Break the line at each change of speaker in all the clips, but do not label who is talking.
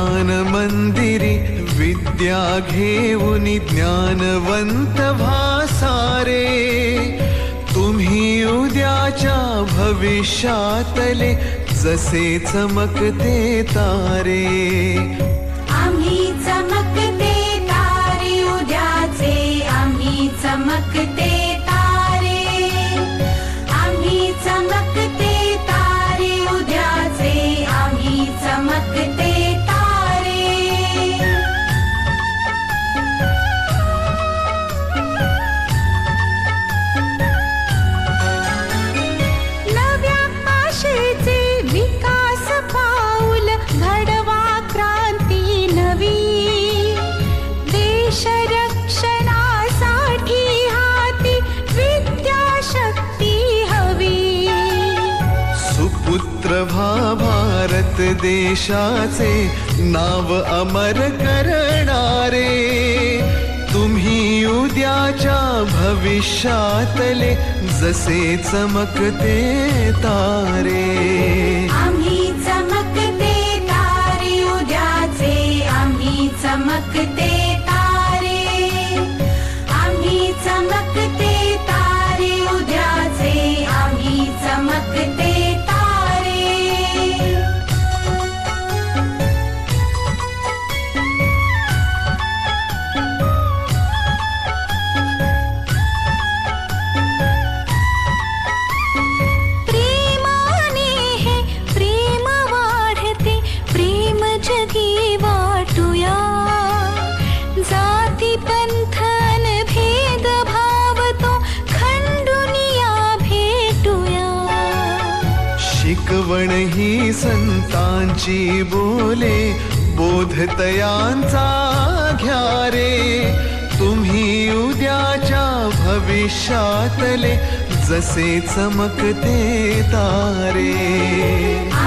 ज्ञान मंदिरी विद्या घेऊन ज्ञानवंत भासारे तुम्ही उद्याच्या भविष्यातले जसे चमकते तारे.
आम्ही चमकते तारे उद्याचे आम्ही चमकते
भारत देशाचे नाव अमर करणारे तुम्ही उद्याच्या भविष्यातले जसे चमकते तारे.
आम्ही चमकते तारे उद्याचे आम्ही चमकते तारे. आम्ही चमकते तारे उद्याचे आम्ही चमकते
संतांची बोले बोधतयांचा घ्या रे तुम्ही उद्याच्या भविष्यातले जसे चमकते तारे.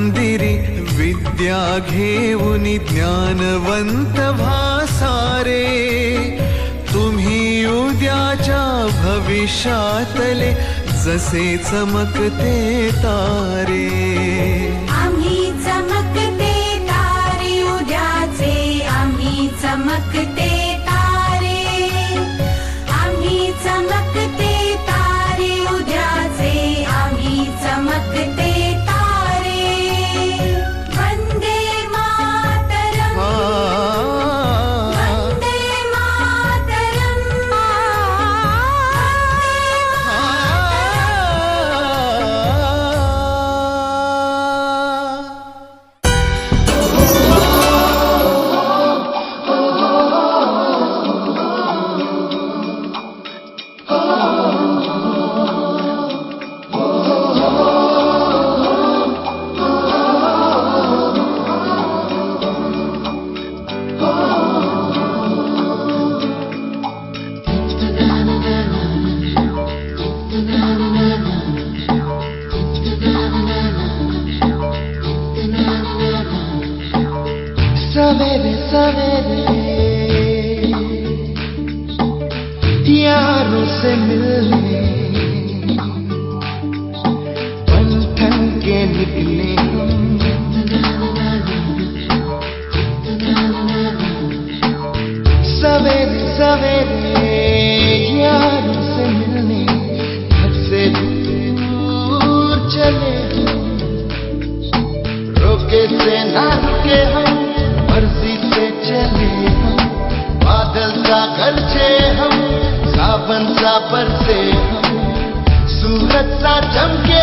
मंदिरी विद्या घेऊन ज्ञानवंत भासारे तुम्ही उद्याच्या भविष्यातले जसे चमकते तारे.
सवेरे सवेरे। यारों से मिलने। बंधन के निकले हम। सवेरे सवेरे यारों से मिलने। घर से दूर चले रोके से ना रुके हम। पर से हम सूरत सा चमके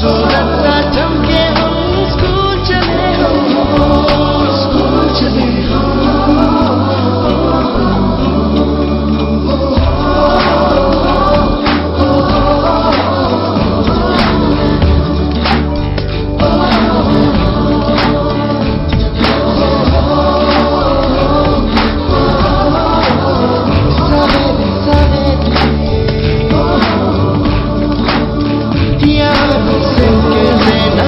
Toda esta canción, escúchame. vida.